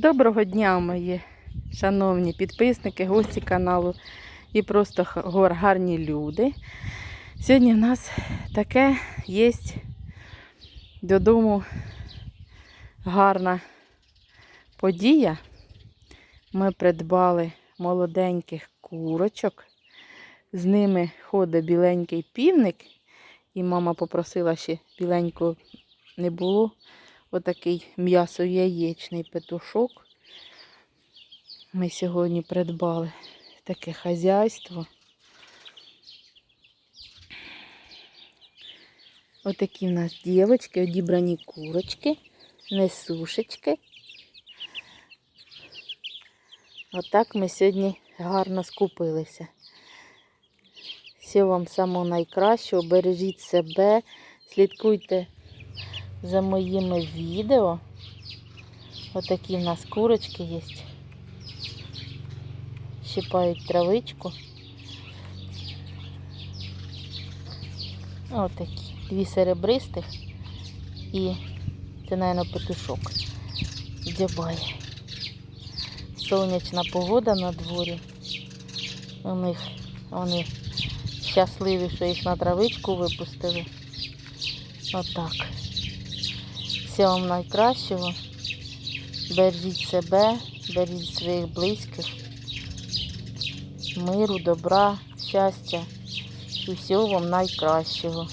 Доброго дня, мої шановні підписники, гості каналу і просто гарні люди. Сьогодні в нас таке є додому гарна подія. Ми придбали молоденьких курочок. З ними ходить біленький півник, і мама попросила ще біленького не було. Отакий м'ясо-яєчний петушок. Ми сьогодні придбали таке хазяйство. Отакі в нас дівочки, одібрані курочки, несушечки. Отак ми сьогодні гарно скупилися. Всього вам самого найкращого, бережіть себе, слідкуйте за моїми відео. Отакі в нас курочки є. Щипають травичку. Отакі. Дві серебристих і це, мабуть, петушок. Дзябає. Сонячна погода на дворі. У них вони щасливі, що їх на травичку випустили. Отак. Всього вам найкращого. Бережіть себе, бережіть своїх близьких. Миру, добра, щастя і всього вам найкращого.